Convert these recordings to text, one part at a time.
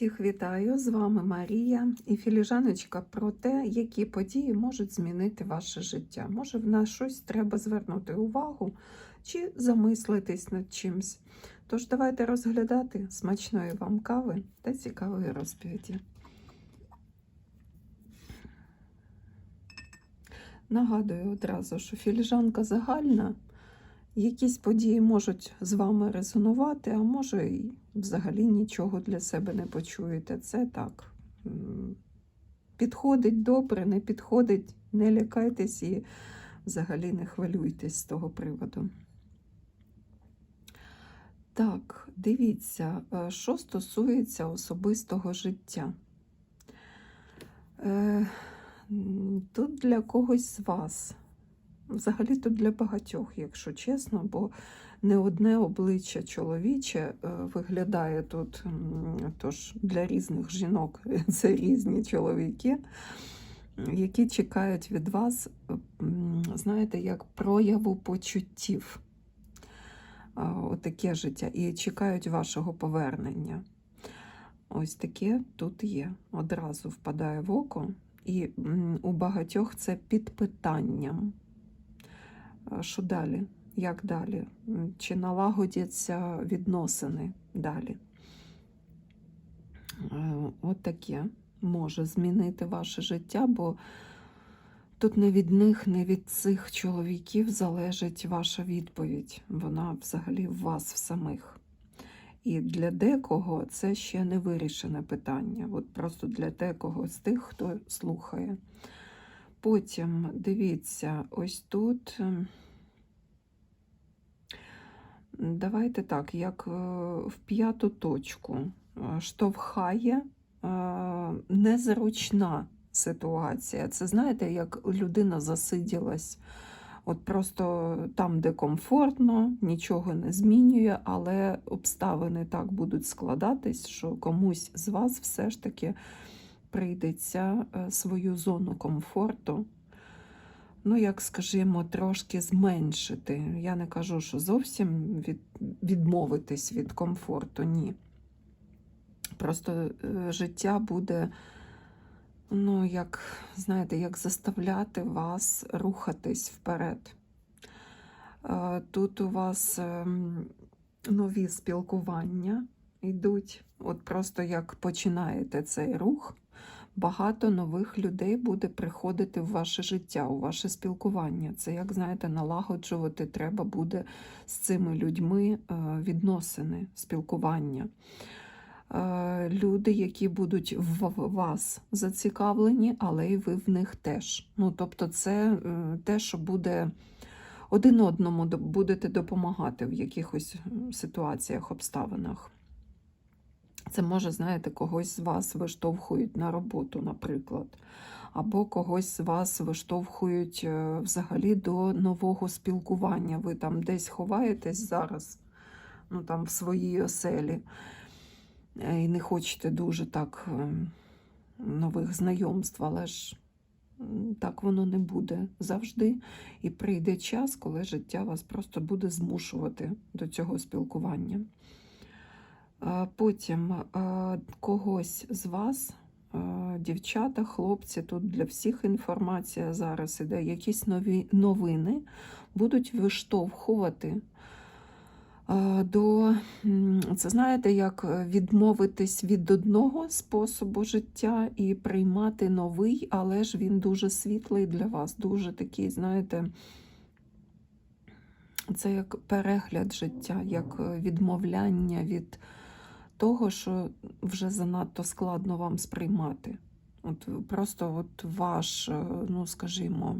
Всіх вітаю! З вами Марія і філіжаночка про те, які події можуть змінити ваше життя. Може, на щось треба звернути увагу чи замислитись над чимсь. Тож давайте розглядати смачної вам кави та цікавої розповіді. Нагадую одразу, що філіжанка загальна. Якісь події можуть з вами резонувати, а може і взагалі нічого для себе не почуєте. Це так. Підходить добре, не підходить, не лякайтесь і взагалі не хвилюйтесь з того приводу. Так, дивіться, е, що стосується особистого життя. Е, Тут для когось з вас Взагалі тут для багатьох, якщо чесно, бо не одне обличчя чоловіче е, виглядає тут, тож для різних жінок це різні чоловіки, які чекають від вас, знаєте, як прояву почуттів. Отаке життя. І чекають вашого повернення. Ось таке тут є. Одразу впадає в око. І у багатьох це під питанням. Що далі? Як далі? Чи налагодяться відносини далі? Е, От таке може змінити ваше життя, бо тут не від них, не від цих чоловіків залежить ваша відповідь. Вона взагалі в вас в самих. І для декого це ще не вирішене питання. От просто для декого з тих, хто слухає. Потім дивіться, ось тут. Давайте так, як е, в п'яту точку е, штовхає е, незручна ситуація. Це знаєте, як людина засиділась. От просто там, де комфортно, нічого не змінює, але обставини так будуть складатись, що комусь з вас все ж таки прийдеться е, свою зону комфорту, ну, як скажімо, трошки зменшити. Я не кажу, що зовсім від, відмовитись від комфорту, ні. Просто е, життя буде, ну, як, знаєте, як заставляти вас рухатись вперед. Е, Тут у вас ем, нові спілкування йдуть. От просто як починаєте цей рух, багато нових людей буде приходити в ваше життя, у ваше спілкування. Це, як знаєте, налагоджувати треба буде з цими людьми е, відносини, спілкування. Е, Люди, які будуть в вас зацікавлені, але й ви в них теж. Ну, тобто, це е, те, що буде один одному будете допомагати в якихось ситуаціях, обставинах. Це може, знаєте, когось з вас виштовхують на роботу, наприклад, або когось з вас виштовхують е, взагалі до нового спілкування. Ви там десь ховаєтесь зараз, ну там в своїй оселі, е, і не хочете дуже так е, нових знайомств, але ж так воно не буде завжди. І прийде час, коли життя вас просто буде змушувати до цього спілкування. Потім когось з вас, дівчата, хлопці, тут для всіх інформація зараз іде, якісь нові новини будуть виштовхувати до, це знаєте, як відмовитись від одного способу життя і приймати новий, але ж він дуже світлий для вас, дуже такий, знаєте, це як перегляд життя, як е, відмовляння від того, що вже занадто складно вам сприймати. От Просто от ваш, е, ну скажімо,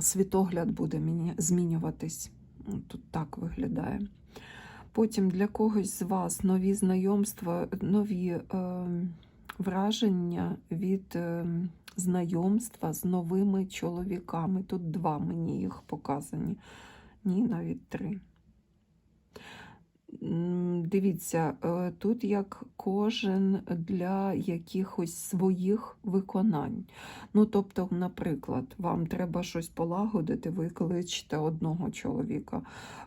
світогляд буде змінюватись. Тут так виглядає. Потім для когось з вас нові знайомства, нові е, враження від е, знайомства з новими чоловіками. Тут два мені їх показані. Ні, навіть три. Дивіться, е, тут як кожен для якихось своїх виконань. Ну, тобто, наприклад, вам треба щось полагодити, ви кличете одного чоловіка,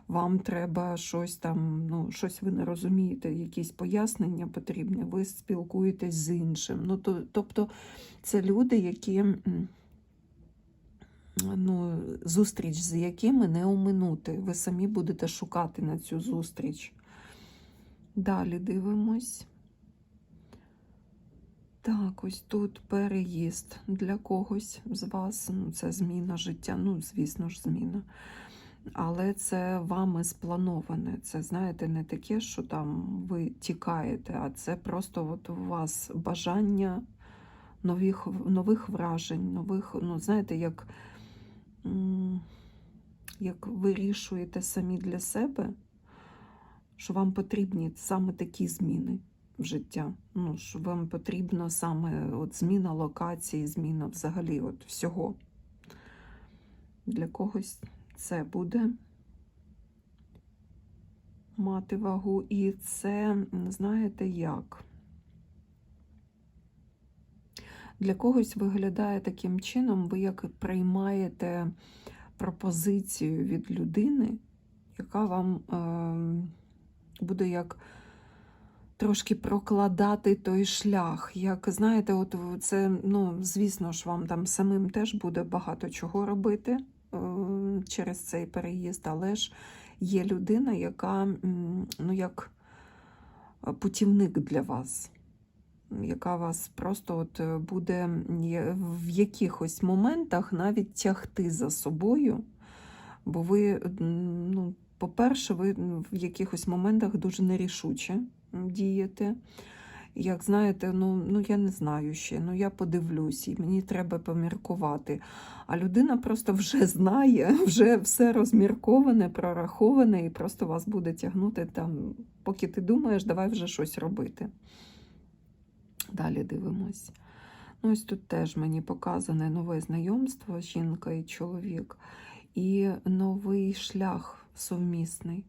вам треба щось там, ну, щось ви не розумієте, якісь пояснення потрібні, ви спілкуєтесь з іншим. Ну, то, тобто, це люди, які. Ну, зустріч з якими не оминути. Ви самі будете шукати на цю зустріч. Далі дивимось. Так, ось тут переїзд для когось з вас. Ну, це зміна життя. Ну, звісно ж, зміна. Але це вами сплановане. Це, знаєте, не таке, що там ви тікаєте, а це просто от у вас бажання нових, нових вражень, нових, ну, знаєте, як, як вирішуєте самі для себе, що вам потрібні саме такі зміни в життя. Ну, що вам потрібно саме от зміна локації, зміна взагалі от всього. Для когось це буде мати вагу. І це, знаєте, як? Для когось виглядає таким чином, ви як приймаєте пропозицію від людини, яка вам е, буде як трошки прокладати той шлях. Як знаєте, от це, ну, звісно ж, вам там самим теж буде багато чого робити е, через цей переїзд, але ж є людина, яка ну, як путівник для вас. Яка вас просто от е, буде в якихось моментах навіть тягти за собою, бо ви, ну, по-перше, ви в якихось моментах дуже нерішуче дієте. Як знаєте, ну, ну я не знаю ще, ну я подивлюсь, і мені треба поміркувати. А людина просто вже знає, вже все розмірковане, прораховане, і просто вас буде тягнути там, поки ти думаєш, давай вже щось робити. Далі дивимось. Ну, ось тут теж мені показане нове знайомство, жінка і чоловік, і новий шлях сумісний.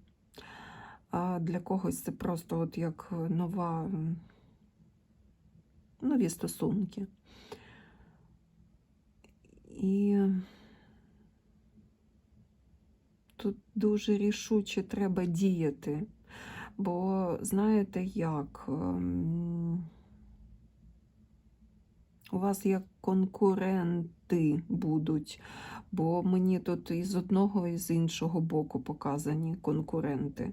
А для когось це просто от як нова, нові стосунки. І тут дуже рішуче треба діяти, бо знаєте як? ем, у вас як конкуренти будуть, бо мені тут і з одного, і з іншого боку показані конкуренти.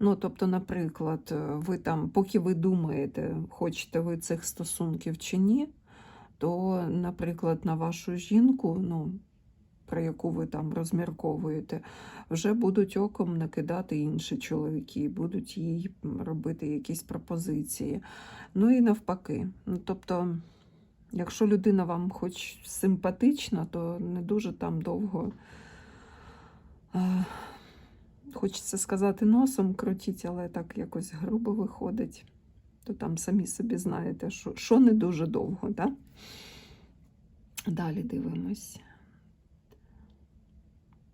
Ну, тобто, наприклад, ви там, поки ви думаєте, хочете ви цих стосунків чи ні, то, наприклад, на вашу жінку, ну, про яку ви там розмірковуєте, вже будуть оком накидати інші чоловіки, будуть їй робити якісь пропозиції. Ну і навпаки. Ну, тобто. Якщо людина вам хоч симпатична, то не дуже там довго. е, Хочеться сказати носом крутіть, але так якось грубо виходить. То там самі собі знаєте, що, що не дуже довго. Да? Далі дивимось.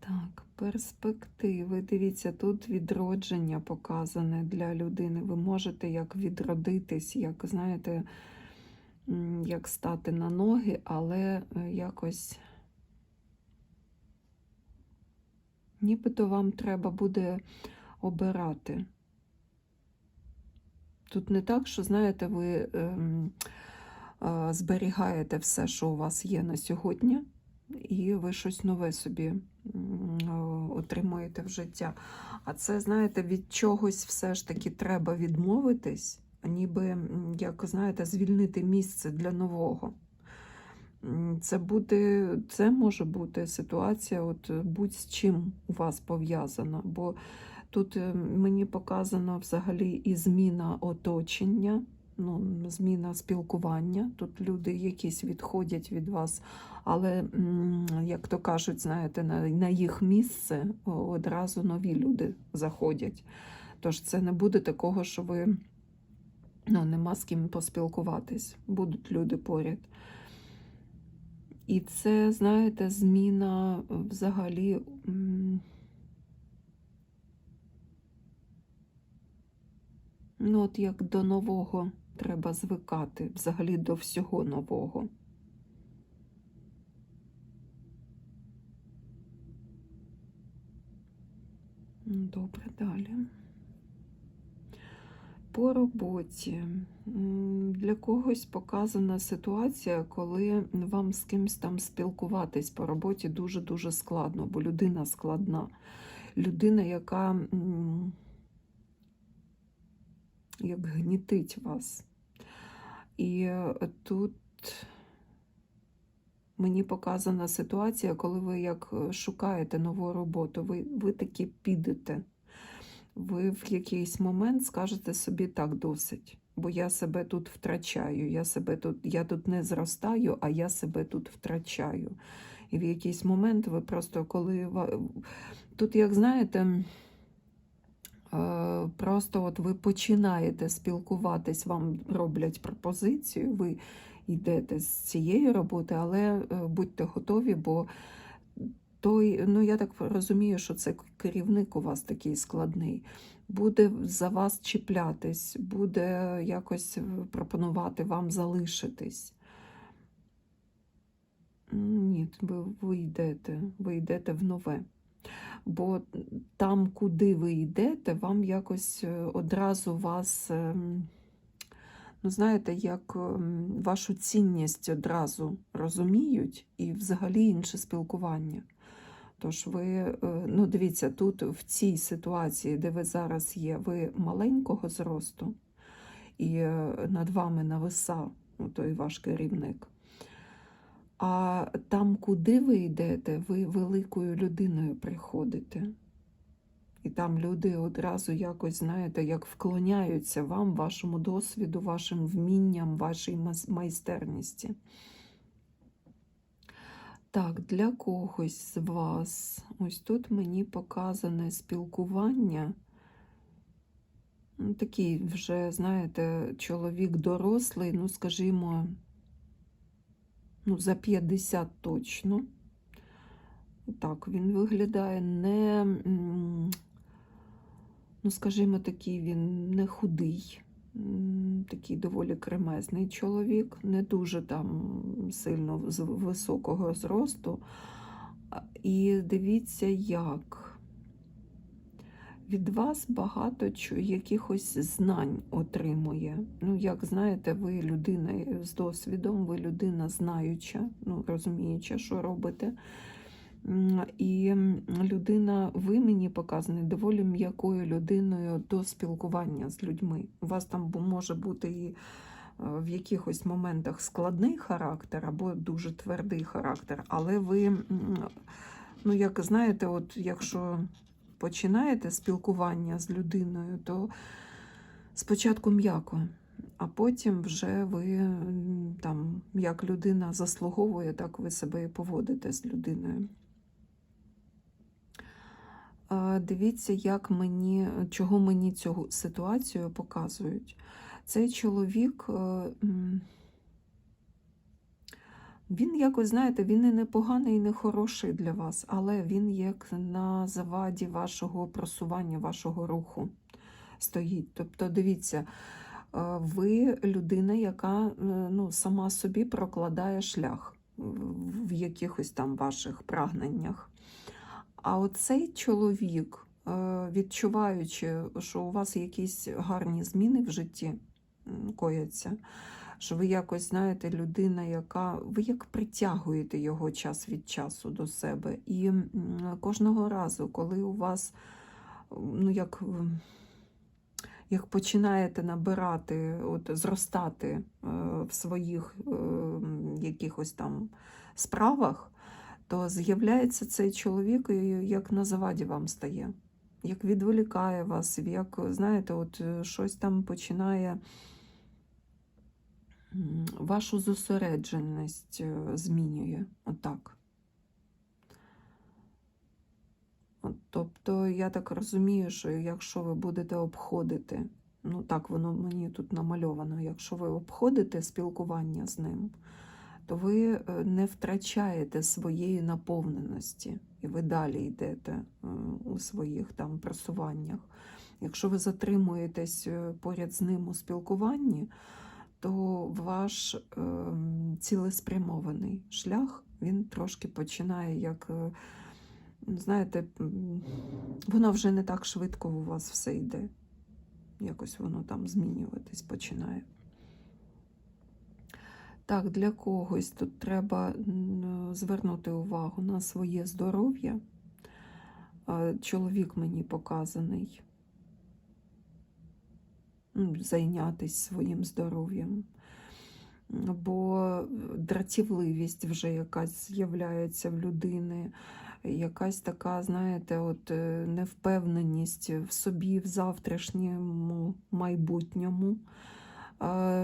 Так, перспективи. Дивіться, тут відродження показане для людини. Ви можете як відродитись, як, знаєте, як стати на ноги, але е, якось нібито вам треба буде обирати. Тут не так, що, знаєте, ви ем, зберігаєте все, що у вас є на сьогодні, і ви щось нове собі отримуєте в життя. А це, знаєте, від чогось все ж таки треба відмовитись, ніби, як знаєте, звільнити місце для нового. Це буде, це може бути ситуація, от е, будь-з чим у вас пов'язана. Бо тут е, мені показано взагалі і зміна оточення, ну, зміна спілкування. Тут люди якісь відходять від вас, але, як то кажуть, знаєте, на, на їх місце одразу нові люди заходять. Тож це не буде такого, що ви ну, нема з ким поспілкуватись, будуть люди поряд. І це, знаєте, зміна е, взагалі. Ну, от як до нового треба звикати, взагалі до всього нового. Добре, далі. По роботі. Для когось показана ситуація, коли вам з кимось там спілкуватись по роботі дуже-дуже складно, бо людина складна. Людина, яка як гнітить вас. І е, тут мені показана ситуація, коли ви як е, шукаєте нову роботу, ви, ви таки підете. Ви в якийсь момент скажете собі так досить, бо я себе тут втрачаю, я себе тут, я тут не зростаю, а я себе тут втрачаю. І в якийсь момент ви просто коли тут, як знаєте, е, просто от ви починаєте спілкуватись, вам роблять пропозицію, ви йдете з цієї роботи, але е, будьте готові, бо той, ну я так розумію, що це керівник у вас такий складний, буде за вас чіплятись, буде якось пропонувати вам залишитись. Ні, ви, ви йдете, ви йдете в нове. Бо там, куди ви йдете, вам якось е, одразу вас, ем, ну знаєте, як ем, вашу цінність одразу розуміють і взагалі інше спілкування. Тож ви, е, ну дивіться, тут в цій ситуації, де ви зараз є, ви маленького зросту, і е, над вами нависав ну, той ваш керівник. А там, куди ви йдете, ви великою людиною приходите. І там люди одразу якось, знаєте, як вклоняються вам, вашому досвіду, вашим вмінням, вашій майстерності. Так, для когось з вас, ось тут мені показане спілкування. Ну, Такий вже, знаєте, чоловік дорослий, ну, скажімо, ну, за 50 точно. Так, він виглядає не, ну, скажімо, такий він не худий, такий доволі кремезний чоловік, не дуже там сильно з високого зросту. І дивіться, як від вас багато якихось знань отримує. Ну, як знаєте, ви людина з досвідом, ви людина знаюча, ну, розуміюча, що робите. І людина, ви мені показані доволі м'якою людиною до спілкування з людьми. У вас там може бути і е, в якихось моментах складний характер або дуже твердий характер, але ви, ну як знаєте, от якщо починаєте спілкування з людиною, то спочатку м'яко, а потім вже ви там, як людина заслуговує, так ви себе і поводите з людиною. Дивіться, як мені, чого мені цю ситуацію показують. Цей чоловік, е, він якось, знаєте, він і не поганий, і не хороший для вас, але він як на заваді вашого просування, вашого руху стоїть. Тобто, дивіться, е, ви людина, яка е, ну, сама собі прокладає шлях в якихось там ваших прагненнях. А оцей чоловік, е, відчуваючи, що у вас якісь гарні зміни в житті кояться, що ви якось знаєте, людина, яка ви як притягуєте його час від часу до себе. І кожного разу, коли у вас ну, як, як починаєте набирати, от, зростати е, в своїх е, якихось там справах, то з'являється цей чоловік як на заваді вам стає, як відволікає вас, як, знаєте, от е, щось там починає вашу зосередженість е, змінює. Отак. От, тобто, я так розумію, що якщо ви будете обходити, ну так воно мені тут намальовано, якщо ви обходите спілкування з ним, то ви е, не втрачаєте своєї наповненості, і ви далі йдете е, у своїх там просуваннях. Якщо ви затримуєтесь е, поряд з ним у спілкуванні, то ваш ем, цілеспрямований шлях він трошки починає як, е, знаєте, воно вже не так швидко у вас все йде. Якось воно там змінюватись починає. Так, для когось тут треба звернути увагу на своє здоров'я. Чоловік мені показаний. Зайнятися своїм здоров'ям. Бо дратівливість вже якась з'являється в людини, якась така, знаєте, от е, невпевненість в собі, в завтрашньому майбутньому.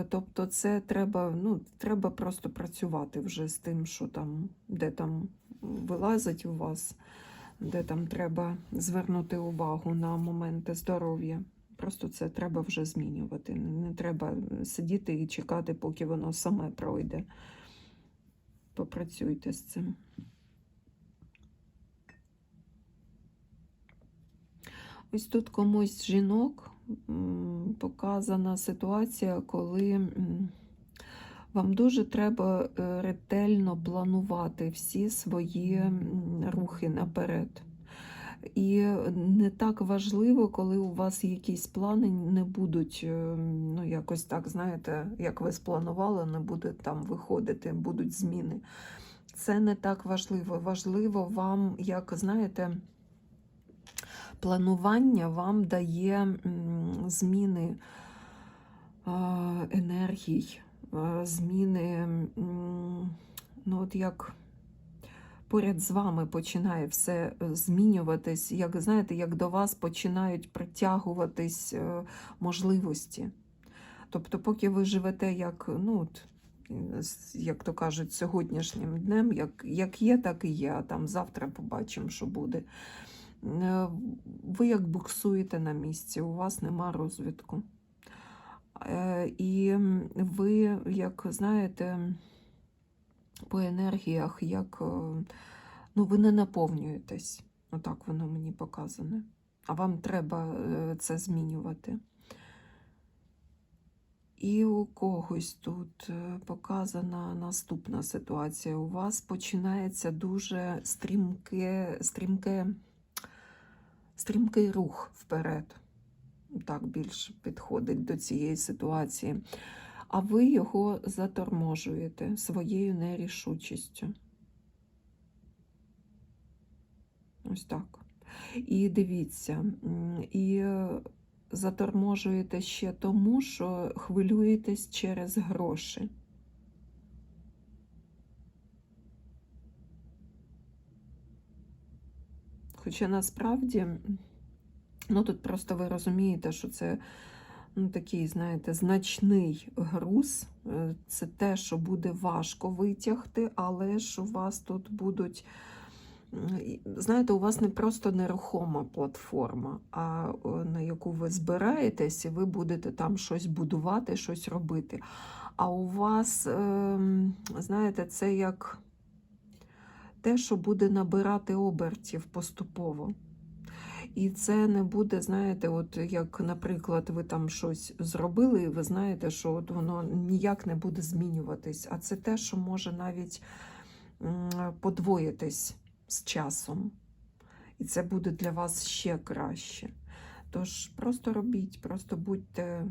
Тобто, це треба, ну, треба просто працювати вже з тим, що там, де там вилазить у вас, де там треба звернути увагу на моменти здоров'я. Просто це треба вже змінювати. Не треба сидіти і чекати, поки воно саме пройде. Попрацюйте з цим. Ось тут комусь жінок показана ситуація, коли вам дуже треба е, ретельно планувати всі свої рухи наперед. І не так важливо, коли у вас якісь плани не будуть, е, ну якось так, знаєте, як ви спланували, не буде там виходити, будуть зміни. Це не так важливо. Важливо вам, як знаєте, планування вам дає зміни енергій, зміни, ну от як поряд з вами починає все е, змінюватись, як знаєте, як до вас починають притягуватись е, можливості. Тобто, поки ви живете як, ну, от, як то кажуть, сьогоднішнім днем, як, як є, так і є, а там завтра побачимо, що буде. Е, Ви як буксуєте на місці, у вас нема розвитку. Е, І ви, як знаєте, по енергіях, як е, ну, ви не наповнюєтесь. Отак воно мені показане. А вам треба це змінювати. І у когось тут показана наступна ситуація. У вас починається дуже стрімке, стрімке, стрімкий рух вперед. Так більш підходить до цієї ситуації. А ви його заторможуєте своєю нерішучістю. Ось так. І дивіться, і е, заторможуєте ще тому, що хвилюєтесь через гроші. Хоча насправді, ну тут просто ви розумієте, що це ну, такий, знаєте, значний груз. Е, Це те, що буде важко витягти, але ж у вас тут будуть. Знаєте, у вас не просто нерухома платформа, а на яку ви збираєтесь, і ви будете там щось будувати, щось робити. А у вас, ем, знаєте, це як те, що буде набирати обертів поступово. І це не буде, знаєте, от як, наприклад, ви там щось зробили, і ви знаєте, що от воно ніяк не буде змінюватись. А це те, що може навіть подвоїтись з часом. І це буде для вас ще краще. Тож просто робіть, просто будьте.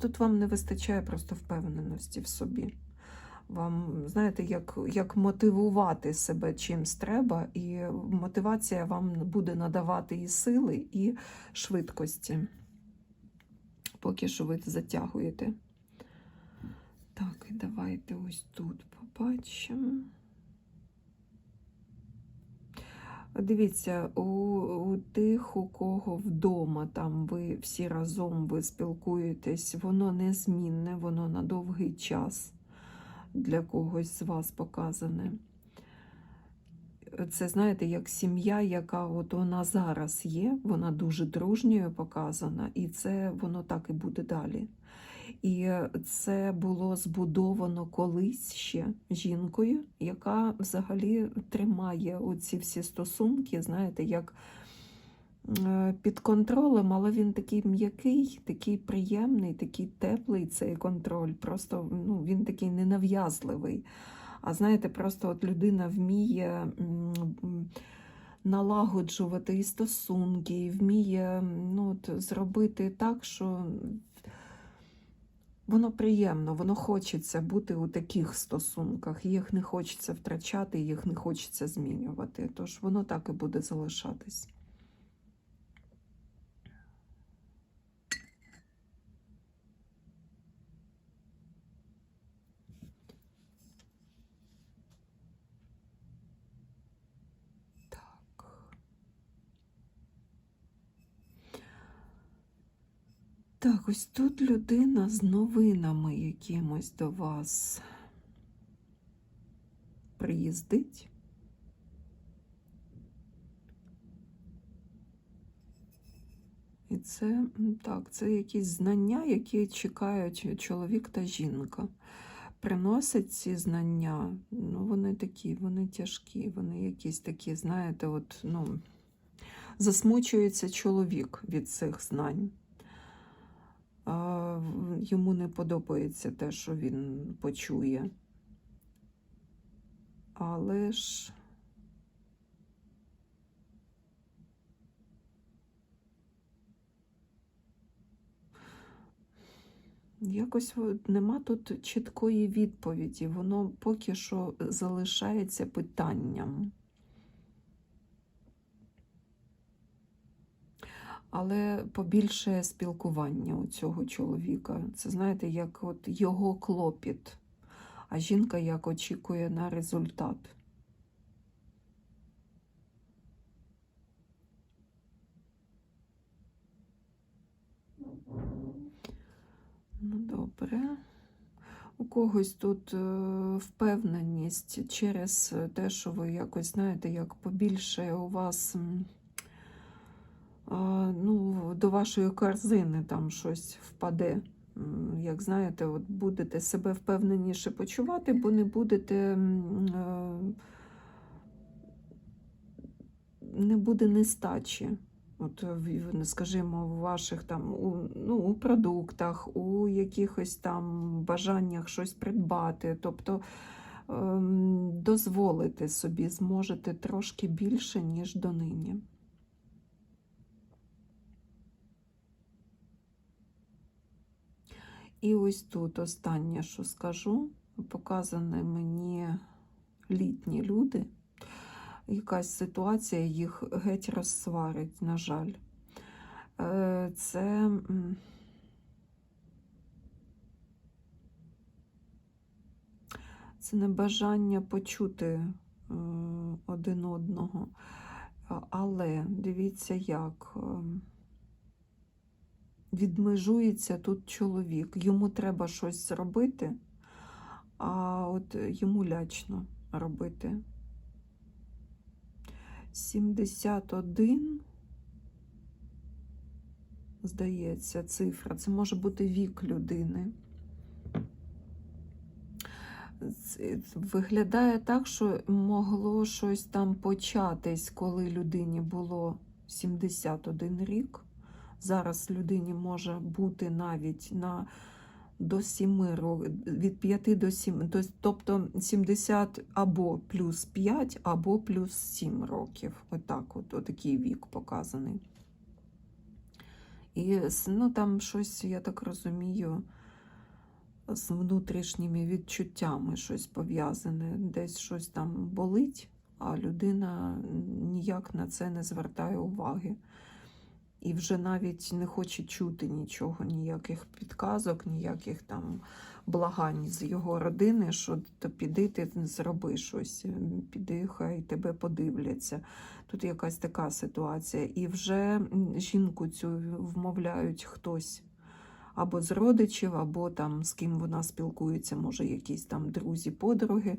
Тут вам не вистачає просто впевненості в собі. Вам, знаєте, як, як мотивувати себе чимсь треба, і мотивація вам буде надавати і сили, і швидкості. Поки що ви затягуєте. Так, і давайте ось тут побачимо. Дивіться, у, у тих, у кого вдома там ви всі разом ви спілкуєтесь, воно незмінне, воно на довгий час для когось з вас показане. Це, знаєте, як сім'я, яка от вона зараз є, вона дуже дружньою показана, і це воно так і буде далі. І це було збудовано колись ще жінкою, яка взагалі тримає оці всі стосунки, знаєте, як під контролем, але він такий м'який, такий приємний, такий теплий цей контроль. Просто ну, він такий ненав'язливий. А знаєте, просто от людина вміє налагоджувати і стосунки, вміє ну, от, зробити так, що воно приємно, воно хочеться бути у таких стосунках. Їх не хочеться втрачати, їх не хочеться змінювати. Тож воно так і буде залишатись. Так, ось тут людина з новинами якимось до вас приїздить. І це так, це якісь знання, які чекають чоловік та жінка. Приносять ці знання, ну вони такі, вони тяжкі, вони якісь такі, знаєте, от, ну, засмучується чоловік від цих знань. Йому не подобається те, що він почує. Але ж якось нема тут чіткої відповіді. Воно поки що залишається питанням. Але побільше спілкування у цього чоловіка. Це знаєте, як от його клопіт, а жінка як очікує на результат. Ну, добре. У когось тут е, впевненість через те, що ви якось знаєте, як побільше у вас ну, до вашої корзини там щось впаде. Як знаєте, от будете себе впевненіше почувати, бо не будете. е, Не буде нестачі. От, скажімо, в ваших там у, ну, у продуктах, у якихось там бажаннях щось придбати. Тобто ем, дозволити собі зможете трошки більше, ніж донині. І ось тут останнє, що скажу, показані мені літні люди. Якась ситуація їх геть розсварить, на жаль. Е, Це це не бажання почути е, один одного. Але дивіться, як е, відмежується тут чоловік. Йому треба щось зробити, а от йому лячно робити. 71, здається, цифра. Це може бути вік людини. Виглядає так, що могло щось там початись, коли людині було 71 рік. Зараз людині може бути навіть на до 7 років, від 5 до 7, тобто 70 або плюс 5, або плюс 7 років. Отак, от, отакий вік показаний. І ну, там щось, я так розумію, з внутрішніми відчуттями щось пов'язане, десь щось там болить, а людина ніяк на це не звертає уваги. І вже навіть не хоче чути нічого, ніяких підказок, ніяких там благань з його родини, що то піди, ти зроби щось, піди, хай тебе подивляться. Тут якась така ситуація. І вже жінку цю вмовляють хтось або з родичів, або там з ким вона спілкується, може, якісь там друзі, подруги,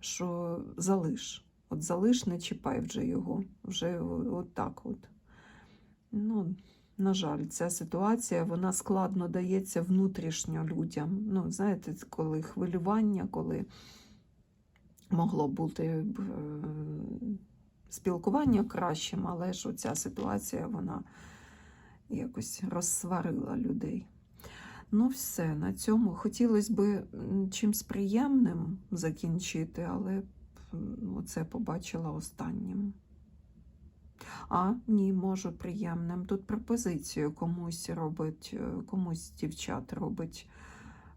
що залиш. От залиш, не чіпай вже його. Вже от так от. Ну, на жаль, ця ситуація вона складно дається внутрішньо людям. Ну, знаєте, коли хвилювання, коли могло бути е, спілкування кращим, але ж оця ситуація вона якось розсварила людей. Ну, все, на цьому хотілося б м, чимсь приємним закінчити, але м, оце побачила останнім. А, ні, можу приємним. Тут пропозицію комусь робить, е, комусь дівчат робить,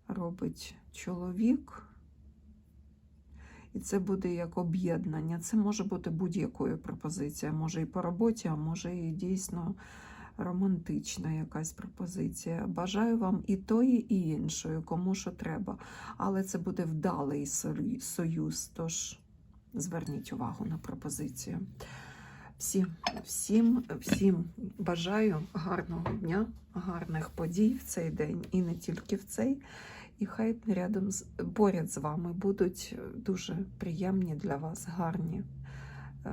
робить чоловік. І це буде як об'єднання. Це може бути будь-якою пропозицією. Може і по роботі, а може і дійсно романтична якась пропозиція. Бажаю вам і тої, і іншої, кому що треба. Але це буде вдалий союз. Тож зверніть увагу на пропозицію. Всім, всім, всім бажаю гарного дня, гарних подій в цей день і не тільки в цей. І хай рядом з поряд з вами будуть дуже приємні для вас, гарні, е,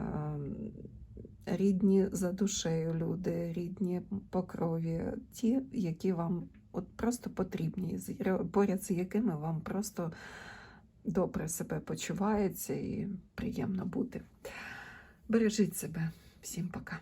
рідні за душею люди, рідні по крові, ті, які вам от просто потрібні, поряд з якими вам просто добре себе почувається і приємно бути. Бережіть себе. Всім пока.